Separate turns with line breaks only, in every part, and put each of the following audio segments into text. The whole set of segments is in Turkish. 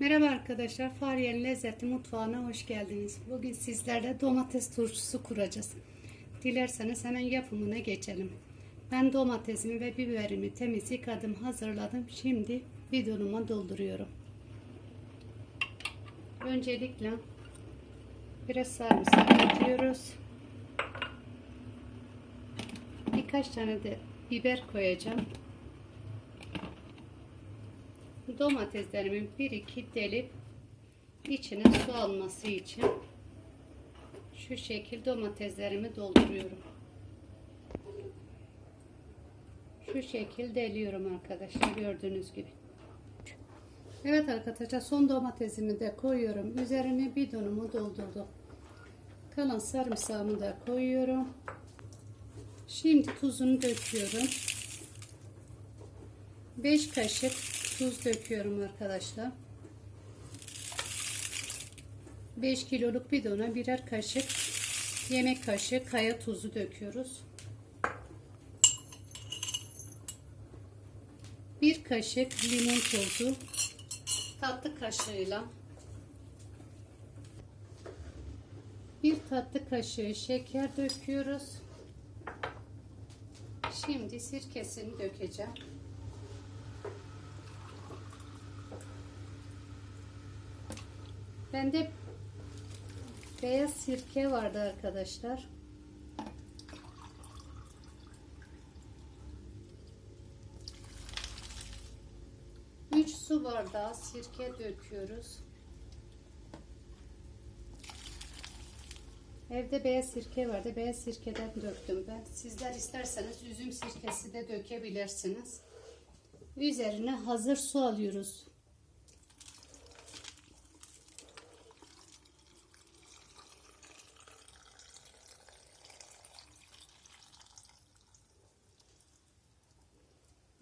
Merhaba arkadaşlar, Fahriye'nin lezzetli mutfağına hoş geldiniz. Bugün sizlerle domates turşusu kuracağız. Dilerseniz hemen yapımına geçelim. Ben domatesimi ve biberimi temiz yıkadım, hazırladım. Şimdi bidonuma dolduruyorum. Öncelikle biraz sarımsak ekliyoruz. Birkaç tane de biber koyacağım. Domateslerimi bir iki delip içine su alması için şu şekil domateslerimi dolduruyorum. Şu şekil deliyorum arkadaşlar gördüğünüz gibi. Evet arkadaşlar son domatesimi de koyuyorum. Üzerine bidonumu doldurdum. Kalan sarımsağımı da koyuyorum. Şimdi tuzunu döküyorum. 5 kaşık tuz döküyorum arkadaşlar. 5 kiloluk bidona birer kaşık yemek kaşığı kaya tuzu döküyoruz. Bir kaşık limon tozu tatlı kaşığıyla bir tatlı kaşığı şeker döküyoruz. Şimdi sirkesini dökeceğim. Bende beyaz sirke vardı arkadaşlar. Üç su bardağı sirke döküyoruz. Evde beyaz sirke vardı. Beyaz sirkeden döktüm ben. Sizler isterseniz üzüm sirkesi de dökebilirsiniz. Üzerine hazır su alıyoruz.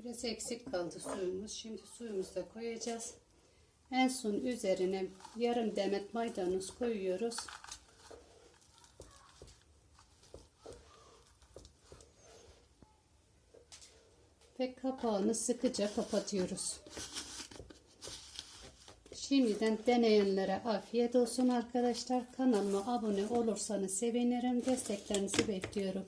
Biraz eksik kaldı suyumuz. Şimdi suyumuzu da koyacağız. En son üzerine yarım demet maydanoz koyuyoruz. Ve kapağını sıkıca kapatıyoruz. Şimdiden deneyenlere afiyet olsun arkadaşlar. Kanalıma abone olursanız sevinirim. Desteklerinizi bekliyorum.